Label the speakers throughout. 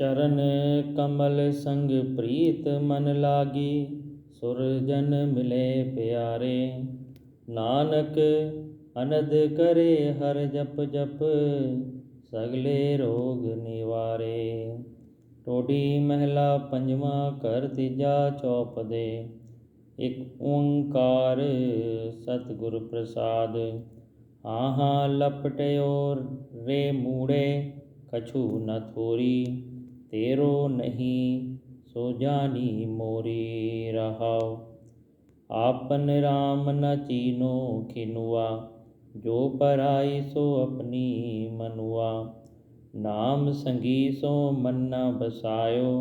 Speaker 1: ਚਰਨ ਕਮਲ ਸੰਗ ਪ੍ਰੀਤ ਮਨ ਲਾਗੀ ਸੁਰਜਨ ਮਿਲੇ ਪਿਆਰੇ। ਨਾਨਕ ਅਨਦ ਕਰੇ ਹਰ ਜਪ ਜਪ, ਸਗਲੇ ਰੋਗ ਨਿਵਾਰੇ। ਟੋਡੀ ਮਹਿਲਾ ਪੰਜਵਾਂ ਘਰ ਤੀਜਾ ਚੌਪਦੇ ਇੱਕ ਓੰਕਾਰ ਸਤਿਗੁਰ ਪ੍ਰਸਾਦ। ਆਹਾਂ ਲਪਟਿਓ ਰੇ ਮੂੜੇ, ਕਛੂ ਨ ਥੋਰੀ। ਤੇਰੋ ਨਹੀਂ ਸੋ ਜਾਨੀ ਮੋਰੀ ਰਹਾਉ ਆਪਨ RAM ਨ ਚੀਨੋ ਖਿਨੁਆ ਜੋ ਪਰਾਈ ਸੋ ਆਪਣੀ ਮਨੁਆ ਨਾਮ ਸੰਗੀ ਸੋ ਮਨ ਨ ਬਸਾਇਓ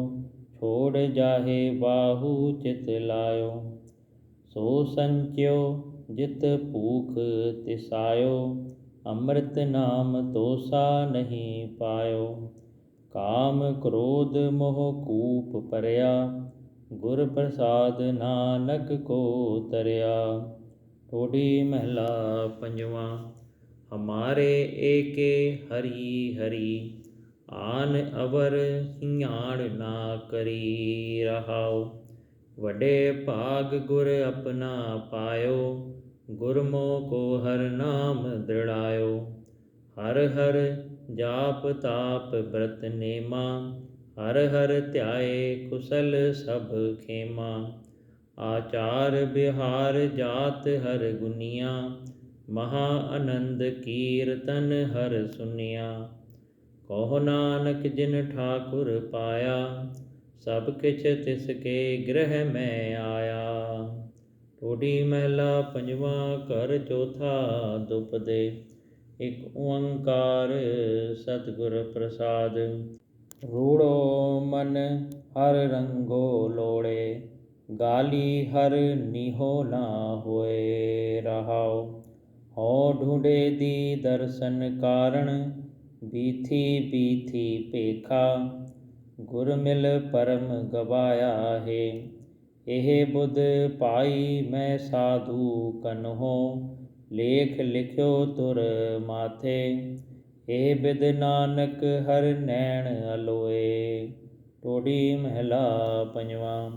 Speaker 1: ਛੋੜ ਜਾਹੇ ਬਾਹੂ ਚਿਤ ਲਾਇਓ ਸੋ ਸੰਚਿਓ ਜਿਤ ਭੂਖ ਤਿਸਾਇਓ ਅੰਮ੍ਰਿਤ ਨਾਮ ਤੋਸਾ ਨਹੀਂ ਪਾਇਓ ਕਾਮ ਕ੍ਰੋਧ ਮੋਹ ਕੂਪ ਪਰਿਆ, ਗੁਰ ਪ੍ਰਸਾਦ ਨਾਨਕ ਕੋ ਤਰਿਆ। ਟੋਡੀ ਮਹਿਲਾ ਪੰਜਵਾ, ਹਮਾਰੇ ਏਕੇ ਹਰੀ ਹਰੀ, ਆਨ ਅਵਰ ਹਿਆਣ ਨਾ ਕਰੀ ਰਹਾਉ। ਵੱਡੇ ਭਾਗ ਗੁਰ ਆਪਣਾ ਪਾਇਓ ਗੁਰਮੋ ਕੋ ਹਰ ਨਾਮ ਦ੍ਰਿੜਾਇਓ। ਹਰ ਹਰ ਜਾਪ ਤਾਪ ਬ੍ਰਤ ਨੇਮਾ ਹਰ ਹਰ ਧਿਆਏ ਕੁਸਲ ਸਭ ਖੇਮਾ ਆਚਾਰ ਬਿਹਾਰ ਜਾਤ ਹਰ ਗੁਨੀਆ ਮਹਾ ਆਨੰਦ ਕੀਰਤਨ ਹਰ ਸੁਨਿਆ ਕਹੋ ਨਾਨਕ ਜਿਨ ਠਾਕੁਰ ਪਾਇਆ ਸਭ ਕਿਛ ਤਿਸ ਕੇ ਗ੍ਰਹਿ ਮੈਂ ਆਇਆ ਟੋਡੀ ਮਹਿਲਾ ਪੰਜਵਾ ਘਰ ਚੌਥਾ ਦੁਪਦੇ ਇਕ ਓੰਕਾਰ ਸਤਿਗੁਰ ਪ੍ਰਸਾਦ। ਰੂੜੋ ਮਨ ਹਰ ਰੰਗੋ ਲੋੜੇ, ਗਾਲੀ ਹਰ ਨਿਹੋ ਨਾ ਹੋਏ ਰਹਾਓ ਹੋ ਢੂੰਡੇ ਦੀ ਦਰਸ਼ਨ ਕਾਰਣ, ਬੀਥੀ ਬੀਥੀ ਪੇਖਾ ਗੁਰ ਮਿਲ ਪਰਮ ਗਵਾਇਆ ਹੈ। ਇਹ ਬੁੱਧ ਪਾਈ ਮੈਂ ਸਾਧੂ ਕਨਹੋ ਲੇਖ ਲਿਖਿਓ ਤੁਰ ਮਾਥੇ ਇਹ ਬਿਦ ਨਾਨਕ ਹਰ ਨੈਣ ਅਲੋਏ। ਟੋੜੀ ਮਹਿਲਾ ਪੰਜਵਾ,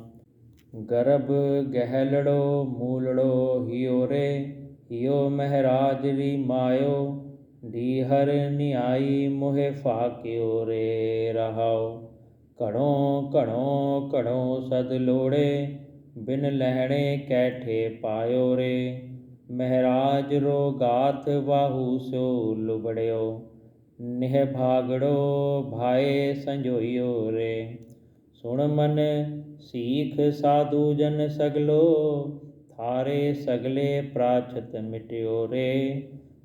Speaker 1: ਗਰਭ ਗਹਿਲੜੋ ਮੂਲੜੋ ਹਿਓਰੇ, ਹਿਓ ਮਹਾਰਾਜ ਰੀ ਮਾਇਓ ਢੀ ਹਰ ਨਿਆਈ ਮੋਹਿ ਫਾਕਿਓ ਰੇ ਰਹਾਉ ਘੜੋ ਘੜੋ ਘੜੋ ਸਦ ਲੋੜੇ, ਬਿਨ ਲਹਿਣੇ ਕੈਠੇ ਪਾਇਓ ਰੇ। ਮਹਾਰਾਜ ਰੋ ਗਾਤ ਬਾਹੂ ਸੋ ਲੁਬੜਿਓ ਨਿਹ ਭਾਗੜੋ ਭਾਏ ਸੰਜੋਈਓ ਰੇ। ਸੁਣ ਮਨ ਸੀਖ ਸਾਧੂ ਜਨ ਸਗਲੋ, ਥਾਰੇ ਸਗਲੇ ਪ੍ਰਾਚਤ ਮਿਟਿਓ ਰੇ।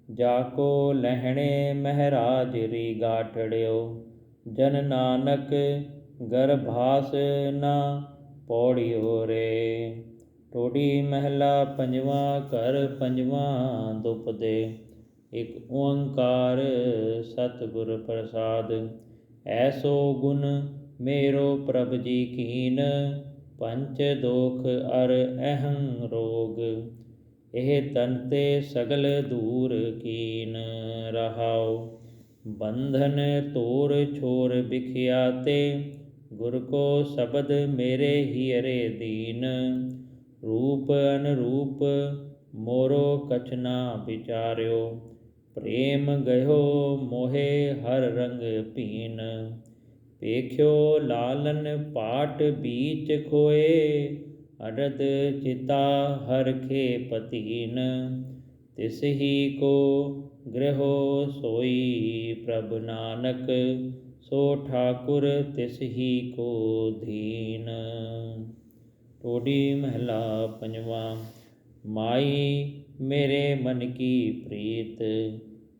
Speaker 1: ਜਾ ਕੋ ਲਹਿਣੇ ਮਹਾਰਾਜ ਰੀ ਗਾਠੜਿਓ ਜਨ ਨਾਨਕ ਗਰਭਾਸ ਨਾ ਮਹਿਲਾ ਪੰਜਵਾ, ਘਰ ਪੰਜਵਾ ਦੁਪਦੇ। ਇਕ ਓੰਕਾਰ ਸਤਿਗੁਰ ਪ੍ਰਸਾਦ। ਐਸੋ ਗੁਣ ਮੇਰੋ ਪ੍ਰਭ ਜੀ ਕੀਨ ਪੰਚ ਦੋਖ ਅਰ ਅਹੰ ਰੋਗ। ਇਹ ਤਨ ਤੇ ਸਗਲ ਦੂਰ ਕੀਨ ਰਹਾਓ ਬੰਧਨ ਤੋਰ ਛੋਰ ਬਿਖਿਆ ਤੇ, ਗੁਰ ਕੋ ਸ਼ਬਦ ਮੇਰੇ ਹੀ ਅਰੇ ਦੀਨ। ਰੂਪ ਅਨਰੂਪ ਮੋਰੋ ਕਛਨਾ ਵਿਚਾਰਿਓ। ਪ੍ਰੇਮ ਗਇਓ ਮੋਹੇ ਹਰ ਰੰਗ ਭੀਨ। ਵੇਖਿਓ ਲਾਲਨ ਪਾਟ ਬੀਚ ਖੋਏ ਅਰਦ ਚਿਤਾ ਹਰ ਖੇ ਪਤੀਨ ਤਿਸ ਹੀ ਕੋ ਗ੍ਰਹਿ ਸੋਈ ਪ੍ਰਭ ਨਾਨਕ, ਸੋ ਠਾਕੁਰ ਤਿਸ ਹੀ ਕੋ ਧੀਨ ਟੋਡੀ ਮਹਿਲਾ ਪੰਜਵਾ, ਮਾਈ ਮੇਰੇ ਮਨ ਕੀ ਪ੍ਰੀਤ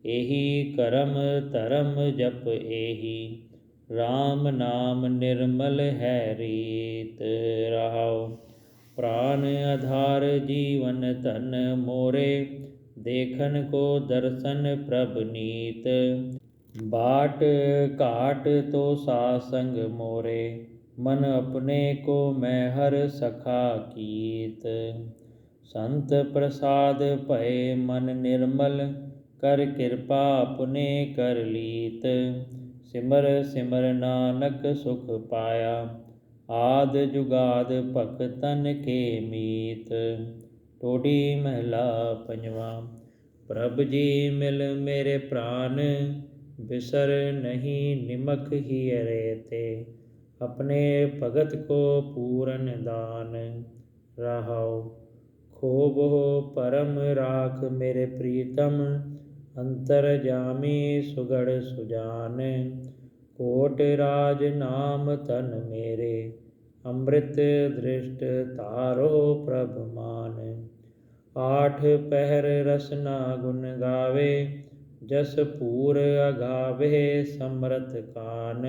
Speaker 1: ਇਹੀ ਕਰਮ ਧਰਮ ਜਪ ਇਹੀ RAM ਨਾਮ ਨਿਰਮਲ ਹੈ ਰੀਤ, ਰਹਾਉ ਪ੍ਰਾਨ ਆਧਾਰ ਜੀਵਨ ਧਨ ਮੋਰੇ, ਦੇਖਨ ਕੋ ਦਰਸ਼ਨ ਪ੍ਰਭ ਨੀਤ, ਬਾਟ ਘਾਟ ਤੋ ਸਾਸੰਗ ਮੋਰੇ। ਮਨ ਆਪਣੇ ਕੋ ਮੈਂ ਹਰ ਸਖਾ ਕੀਤ। ਸੰਤ ਪ੍ਰਸਾਦ ਭਏ ਮਨ ਨਿਰਮਲ, ਕਰ ਕਿਰਪਾ ਆਪਣੇ ਕਰ ਲੀਤ। ਸਿਮਰ ਸਿਮਰ ਨਾਨਕ ਸੁਖ ਪਾਇਆ, ਆਦ ਜੁਗਾਦ ਭਗਤਨ ਕੇ ਮੀਤ। ਟੋਡੀ ਮਹਿਲਾ ਪੰਜਵਾ, ਪ੍ਰਭ ਜੀ ਮਿਲ ਮੇਰੇ ਪ੍ਰਾਨ, ਬਿਸਰ ਨਹੀਂ ਨਿਮਕ ਹੀ ਰੇ ਤੇ ਆਪਣੇ ਭਗਤ ਕੋ ਪੂਰਨ ਦਾਨ ਰਹਾਉ। ਖੋਬੋ ਪਰਮ ਰਾਖ ਮੇਰੇ ਪ੍ਰੀਤਮ, ਅੰਤਰ ਜਾਮੀ ਸੁਗੜ ਸੁਜਾਨ। ਕੋਟ ਰਾਜ ਨਾਮ ਤਨ ਮੇਰੇ, ਅੰਮ੍ਰਿਤ ਦ੍ਰਿਸ਼ਟ ਧਾਰੋ ਪ੍ਰਭ ਮਾਨ। ਆਠ ਪਹਿਰ ਰਸਨਾ ਗੁਣ ਗਾਵੇ, ਜਸ ਪੂਰ ਅਗਾਵੇ ਸਮਰਥ ਕਾਨ।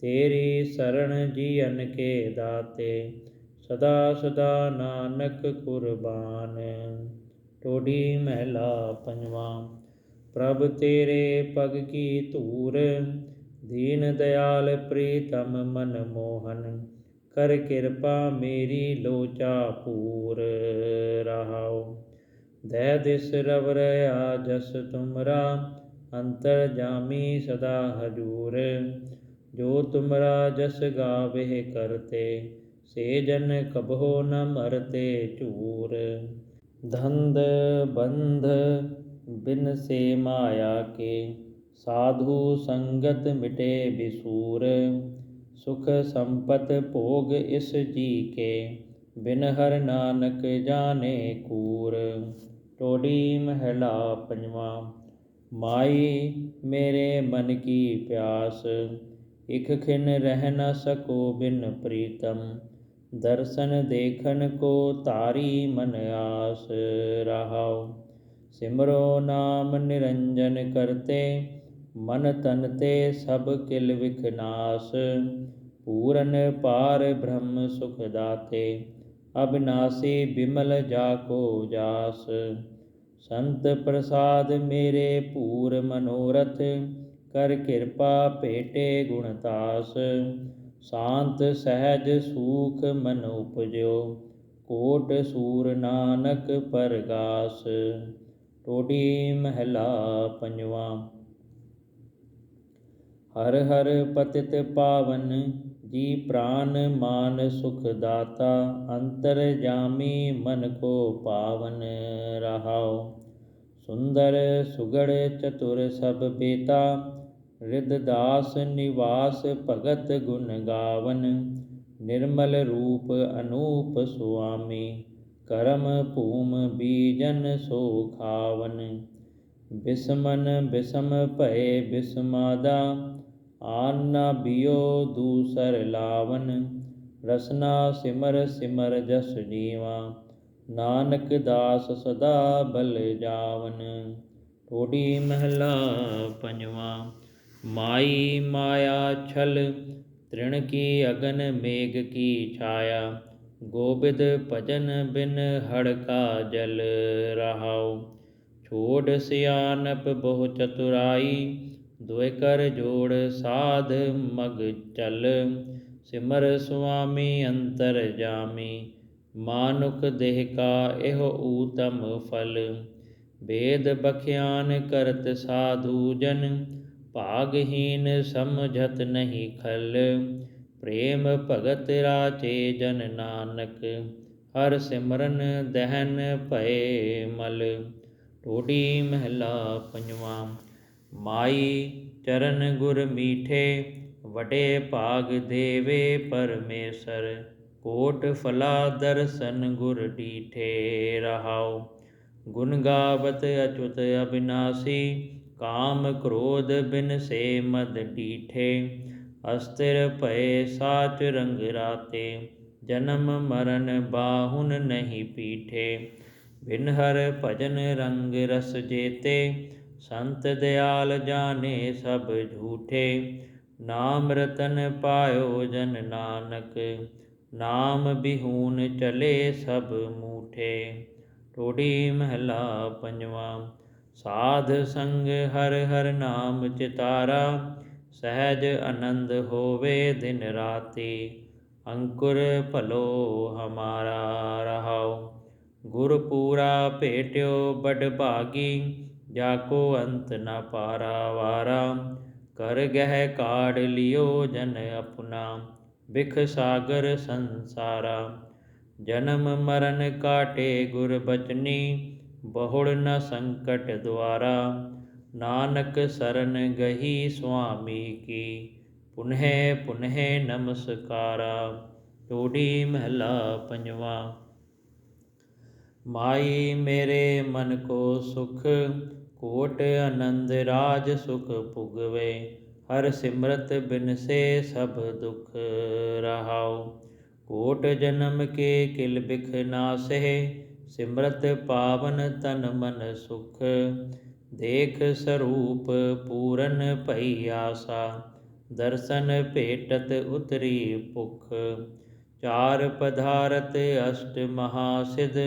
Speaker 1: ਤੇਰੀ ਸਰਣ ਜੀਵਨ ਕੇ ਦਾਤੇ, ਸਦਾ ਸਦਾ ਨਾਨਕ ਕੁਰਬਾਨ। ਟੋਡੀ ਮਹਿਲਾ ਪੰਜਵਾ, ਪ੍ਰਭ ਤੇਰੇ ਪਗ ਕੀ ਧੂਰ, ਦੀਨ ਦਿਆਲ ਪ੍ਰੀਤਮ ਮਨ ਮੋਹਨ, ਕਰ ਕਿਰਪਾ ਮੇਰੀ ਲੋਚਾ ਪੂਰ। ਰਹਾਓ ਦੈ ਦਿਸ ਰਵ ਰਿਆ ਜਸ ਤੁਮਰਾ, ਅੰਤਰ ਜਾਮੀ ਸਦਾ ਹਜੂਰ। ਜੋ ਤੁਮਰਾ ਜਸ ਗਾਵੇ ਕਰਤੇ, ਸੇ ਜਨ ਕਬਹੋ ਨ ਮਰਤੇ ਝੂਰ। ਧੰਦ ਬੰਧ ਬਿਨ ਸੇ ਮਾਇਆ ਕੇ, ਸਾਧੂ ਸੰਗਤ ਮਿਟੇ ਬਿਸੂਰ। ਸੁਖ ਸੰਪਤ ਭੋਗ ਇਸ ਜੀ ਕੇ, ਬਿਨ ਹਰ ਨਾਨਕ ਜਾਣੇ ਕੂਰ। ਟੋਡੀ ਮਹਿਲਾ ਪੰਜਵਾ, ਮਾਈ ਮੇਰੇ ਮਨ ਕੀ ਪਿਆਸ ਇਕ ਖਿਨ ਰਹਿ ਨ ਸਕੋ ਬਿਨ ਪ੍ਰੀਤਮ, ਦਰਸ਼ਨ ਦੇਖਨ ਕੋ ਤਾਰੀ ਮਨ ਆਸ ਰਹਾਉ। ਸਿਮਰੋ ਨਾਮ ਨਿਰੰਜਨ ਕਰਤੇ, ਮਨ ਤਨ ਤੇ ਸਭ ਕਿਲ ਵਿਖਨਾਸ ਪੂਰਨ ਪਾਰ ਬ੍ਰਹਮ ਸੁਖ ਦਾਤੇ, ਅਬਿਨਾਸੀ ਬਿਮਲ ਜਾ ਕੋ ਜਾਸ। ਸੰਤ ਪ੍ਰਸਾਦ ਮੇਰੇ ਪੂਰ ਮਨੋਰਥ ਕਰ ਕਿਰਪਾ ਭੇਟੇ ਗੁਣਤਾਸ ਸ਼ਾਂਤ ਸਹਿਜ ਸੂਖ ਮਨ ਉਪਜਿਓ, ਕੋਟ ਸੂਰ ਨਾਨਕ ਪਰਗਾਸ। ਟੋਡੀ ਮਹਿਲਾ ਪੰਜਵਾ। ਹਰ ਹਰ ਪਤਿਤ ਪਾਵਨ, ਜੀ ਪ੍ਰਾਨ ਮਾਨ ਸੁਖ ਦਾਤਾ, ਅੰਤਰ ਜਾਮੀ ਮਨ ਕੋ ਪਾਵਨ ਰਹਾਉ ਸੁੰਦਰ ਸੁਗੜ ਚਤੁਰ ਸਭ ਬੇਤਾ ਰਿਦਦਾਸ ਨਿਵਾਸ ਭਗਤ ਗੁਣ ਗਾਵਨ, ਨਿਰਮਲ ਰੂਪ ਅਨੂਪ ਸੁਆਮੀ, ਕਰਮ ਭੂਮ ਬੀਜਨ ਸੋ ਖਾਵਨ। ਬਿਸਮਨ ਬਿਸਮ ਭਏ ਬਿਸਮਾਦਾ, ਆਨਾ ਬਿਓ ਦੂਸਰ ਲਾਵਨ। ਰਸਨਾ ਸਿਮਰ ਸਿਮਰ ਜਸ ਜੀਵਾ, ਨਾਨਕ ਦਾਸ ਸਦਾ ਬਲ ਜਾਵਨ। ਟੋਡੀ ਮਹਿਲਾ ਪੰਜਵਾ। ਮਾਈ ਮਾਇਆ ਛਲ, ਤ੍ਰਿਣ ਕੀ ਅਗਨ ਮੇਘ ਕੀ ਛਾਇਆ। ਗੋਬਿੰਦ ਭਜਨ ਬਿਨ ਹੜਕਾ ਜਲ ਰਹਾਉ। ਛੋੜ ਸਿਆਨਪ ਬਹੁ ਚਤੁਰਾਈ, ਦੁਇ ਕਰ ਜੋੜ ਸਾਧ ਮਗ ਚਲ। ਸਿਮਰ ਸੁਆਮੀ ਅੰਤਰ ਜਾਮੀ, ਮਾਨੁਖ ਦੇਹ ਕਾ ਇਹੋ ਊਤਮ ਫਲ। ਵੇਦ ਬਖਿਆਨ ਕਰਤ ਸਾਧੂ ਜਨ ਭਾਗਹੀਨ ਸਮਝਤ ਨਹੀਂ ਖਲ। ਪ੍ਰੇਮ ਭਗਤ ਰਾਚੇ ਜਨ ਨਾਨਕ, ਹਰ ਸਿਮਰਨ ਦਹਨ ਭਏ ਮਲ। ਟੋਡੀ ਮਹਿਲਾ ਪੰਜਵਾ, ਮਾਈ ਚਰਨ ਗੁਰ ਮੀਠੇ ਵਡੇ ਭਾਗ ਦੇਵੇ ਪਰਮੇਸ਼ਰ। ਕੋਟ ਫਲਾ ਦਰਸ਼ਨ ਗੁਰ ਡੀਠੇ ਰਹਾਓ ਗੁਣ ਗਾਵਤ ਅਚੁਤ ਅਬਿਨਾਸੀ ਕਾਮ ਕ੍ਰੋਧ ਬਿਨ ਸੇ ਮਦ ਡੀਠੇ ਅਸਤਿਰ ਭਏ ਸਾਚ ਰੰਗ ਰਾਤੇ, ਜਨਮ ਮਰਨ ਬਾਹੁਨ ਨਹੀਂ ਪੀਠੇ। ਬਿਨ ਹਰ ਭਜਨ ਰੰਗ ਰਸ ਜੇਤੇ, ਸੰਤ ਦਿਆਲ ਜਾਣੇ ਸਭ ਝੂਠੇ। ਨਾਮ ਰਤਨ ਪਾਇਓ ਜਨ ਨਾਨਕ, ਨਾਮ ਬਿਹੂਨ ਚਲੇ ਸਭ ਮੂਠੇ। ਟੋੜੀ ਮਹਿਲਾ ਪੰਜਵਾ ਸਾਧ ਸੰਗ ਹਰ ਹਰ ਨਾਮ ਚਿਤਾਰਾ, ਸਹਿਜ ਆਨੰਦ ਹੋਵੇ ਦਿਨ ਰਾਤੀ। ਅੰਕੁਰ ਭਲੋ ਹਮਾਰਾ ਰਹਾਉ, ਗੁਰ ਪੂਰਾ ਭੇਟਿਓ ਬੜ ਭਾਗੀ ਜਾ ਕੋ ਅੰਤ ਨ ਪਾਰਾ ਵਾਰਾ। ਕਰ ਗਹਿ ਕਾੜ ਲਿਓ ਜਨ ਆਪਣਾ, ਬਿਖ ਸਾਗਰ ਸੰਸਾਰਾ। ਜਨਮ ਮਰਨ ਕਾਟੇ ਗੁਰ ਬਚਨੀ ਬਹੁੜ ਨ ਸੰਕਟ ਦੁਆਰਾ, ਨਾਨਕ ਸਰਨ ਗਹੀ ਸੁਆਮੀ ਕੀ। ਪੁਨਹਿ ਪੁਨਹਿ ਨਮਸਕਾਰਾ ਟੋੜੀ ਮਹਲਾ ਪੰਜਵਾ। ਮਾਈ ਮੇਰੇ ਮਨ ਕੋ ਸੁਖ, ਕੋਟ ਆਨੰਦ ਰਾਜ ਸੁਖ ਭੁਗਵੇ ਹਰ ਸਿਮਰਤ ਬਿਨ ਸੇ ਸਭ ਦੁਖ ਰਹਾਉ। ਕੋਟ ਜਨਮ ਕੇ ਕਿਲ ਬਿਖ ਨਾਸਹਿ ਸਿਮਰਤ ਪਾਵਨ ਤਨ ਮਨ ਸੁਖ, ਦੇਖ ਸਰੂਪ ਪੂਰਨ ਭਈ ਆਸਾ, ਦਰਸ਼ਨ ਭੇਟਤ ਉਤਰੀ ਭੁਖ। ਚਾਰ ਪਧਾਰਤ ਅਸ਼ਟ ਮਹਾਸਿਧ,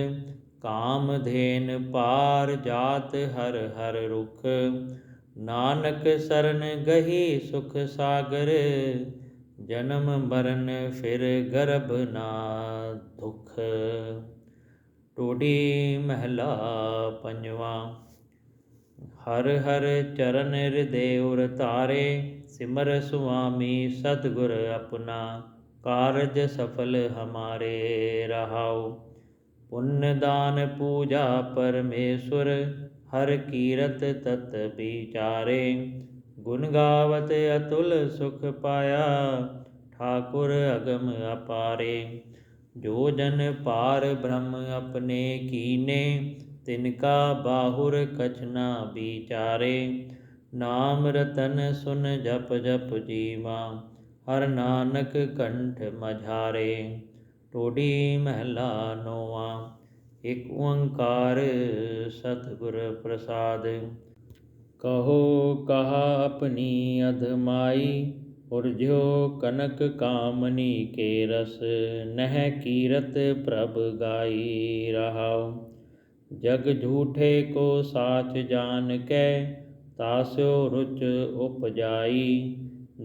Speaker 1: ਕਾਮ ਧੇਨ ਪਾਰ ਜਾਤ ਹਰ ਹਰ ਰੁਖ। ਨਾਨਕ ਸਰਨ ਗਹੀ ਸੁਖ ਸਾਗਰ, ਜਨਮ ਮਰਨ ਫਿਰ ਗਰਭ ਨਾ ਦੁਖ ਟੋਡੀ ਮਹਿਲਾ ਪੰਜਵਾ। ਹਰ ਹਰ ਚਰਨ ਹਿਰਦੇ ਤਾਰੇ ਸਿਮਰ ਸੁਆਮੀ ਸਤਿਗੁਰ ਆਪਣਾ, ਕਾਰਜ ਸਫਲ ਹਮਾਰੇ ਰਹਾਉ। ਪੁੰਨ ਦਾਨ ਪੂਜਾ ਪਰਮੇਸ਼ਵਰ ਹਰ ਕੀਰਤ ਤਤ ਵਿਚਾਰੇ। ਗੁਣ ਗਾਵਤ ਅਤੁਲ ਸੁਖ ਪਾਇਆ, ਠਾਕੁਰ ਅਗਮ ਅਪਾਰੇ। ਜੋ ਜਨ ਪਾਰ ਬ੍ਰਹਮ ਆਪਣੇ ਕੀਨੇ ਤਿਨਕਾ ਬਾਹੁਰ ਕਛਨਾ ਵਿਚਾਰੇ। ਨਾਮ ਰਤਨ ਸੁਨ ਜਪ ਜਪ ਜੀਵਾ, ਹਰ ਨਾਨਕ ਕੰਠ ਮਝਾਰੇ। ਟੋਡੀ ਮਹਿਲਾ ਨੋਵਾ, ਇਕ ਓੰਕਾਰ ਸਤਿਗੁਰ ਪ੍ਰਸਾਦ। ਕਹੋ ਕਹਾ ਆਪਣੀ ਅਧਮਾਈ ਉਰਜਿਓ ਕਨਕ ਕਾਮਨੀ ਕੇ ਰਸ ਨਹਿ ਕੀਰਤ ਪ੍ਰਭ ਗਾਈ ਰਹਾਉ ਜਗ ਝੂਠੇ ਕੋ ਸਾਚ ਜਾਣ ਕੈ ਤਾਸਿਓ ਰੁਚ ਉਪਜਾਈ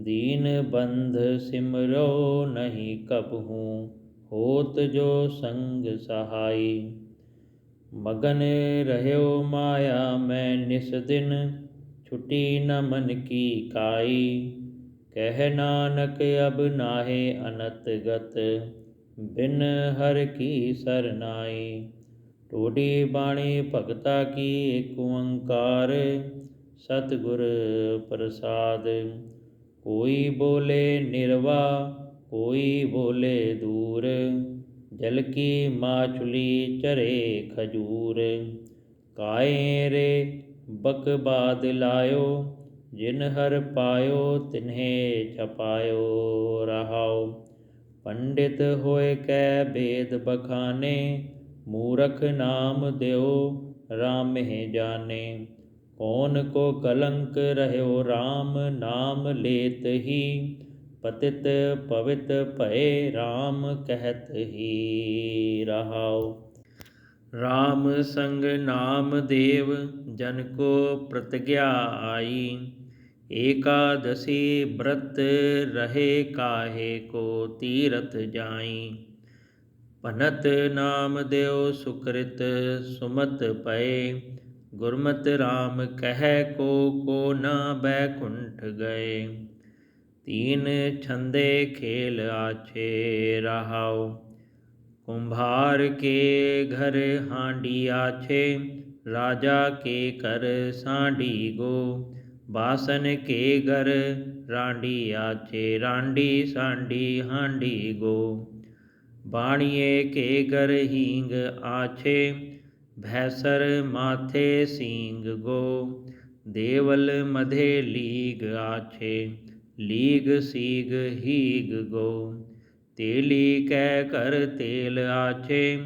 Speaker 1: ਦੀਨ ਬੰਧ ਸਿਮਰੋ ਨਹੀਂ ਕਬਹੂ ਹੋਤ ਜੋ ਸੰਗ ਸਹਾਈ ਮਗਨ ਰਹਿਓ ਮਾਇਆ ਮੈਂ ਨਿਸ ਦਿਨ ਛੁਟੀ ਨ ਮਨ ਕੀ ਕਾਈ ਕਹਿ ਨਾਨਕ ਅਬ ਨਾਹੇ ਅਨਤ ਗਤ, ਬਿਨ ਹਰ ਕੀ ਸਰਨਾਈ ਟੋਡੀ ਬਾਣੀ ਭਗਤਾ ਕੀ ਏਕ ਓੰਕਾਰ, ਸਤਿਗੁਰ ਪ੍ਰਸਾਦ। ਕੋਈ ਬੋਲੇ ਨਿਰਵਾ, ਕੋਈ ਬੋਲੇ ਦੂਰ, ਜਲ ਕੀ ਮਾਛੁਲੀ ਚਰੇ ਖਜੂਰ। ਕਾਏ ਰੇ ਬਕਬਾਦ ਲਾਇਓ ਜਿਨ ਹਰ ਪਾਇਓ ਤਿਨਹੇ ਛਪਾਇਓ ਰਹਾਉ। ਪੰਡਿਤ ਹੋਏ ਕੈ ਬੇਦ ਬਖਾਨੇ, ਮੂਰਖ ਨਾਮ ਦਿਓ ਰਾਮਹਿ ਜਾਣੇ ਕੌਣ ਕੋ ਕਲੰਕ ਰਹਿਓ RAM ਨਾਮ ਲੇਤ ਹੀ। ਪਤਿਤ ਪਵਿਤ ਭਏ RAM ਕਹਿਤ ਹੀ ਰਹਾਉ। RAM ਸੰਗ ਨਾਮ ਦੇਵ, ਜਨ ਕੋ ਪ੍ਰਤਿਗਿਆ ਆਈ। ਏਕਾਦਸੀ ਬ੍ਰਤ ਰਹੇ ਕਾਹੇ ਕੋ ਤੀਰਥ ਜਾਈ? ਭਨਤ ਨਾਮ ਦਿਓ ਸੁਕ੍ਰਿਤ ਸੁਮਤ ਪਏ। ਗੁਰਮਤਿ RAM ਕਹਿ ਕੋ ਕੋ ਨਾ ਬੈਕੁੰਠ ਗਏ। ਤੀਨ ਛੰਦੇ ਖੇਲ ਆਛੇ ਰਹਾਉ ਕੁੰਭਾਰ ਕੇ ਘਰ ਹਾਂਡੀ ਆਛੇ। ਰਾਜਾ ਕੇ ਕਰ ਸਾਂਢੀ ਗੋ। ਬਾਸਨ ਕੇ ਘਰ ਰਾਂਡੀ ਆਚੇ ਰਾਂਡੀ ਸਾਂਢੀ ਹਾਂਡੀ ਗੋ। ਬਾਣੀਏ ਕੇ ਘਰ ਹੀਂਗ ਆਛੇ, ਭੈਸਰ ਮਾਥੇ ਸੀਂਗ ਗੋ। ਦੇਵਲ ਮਧੇ ਲੀਗ ਆਛੇ, ਲੀਗ ਸੀਗ ਹੀਗ ਗੋ। ਤੇਲੀ ਕੈ ਕਰ ਤੇਲ ਆਛੇ,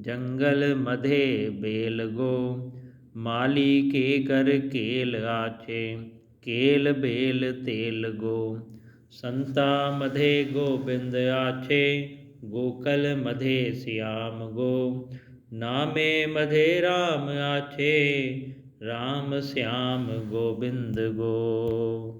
Speaker 1: ਜੰਗਲ ਮਧੇ ਬੇਲ ਗੋ। ਮਾਲੀ ਕੇ ਕਰ ਕੇਲ ਆਛੇ, ਕੇਲ ਬੇਲ ਤੇਲ ਗੋ। ਸੰਤਾ ਮਧੇ ਗੋਬਿੰਦ ਆਛੇ, ਗੋਕਲ ਮਧੇ ਸਿਆਮ ਗੋ। ਨਾਮੇ ਮਧੇ RAM ਆਛੇ RAM ਸਿਆਮ ਗੋਬਿੰਦ ਗੋ।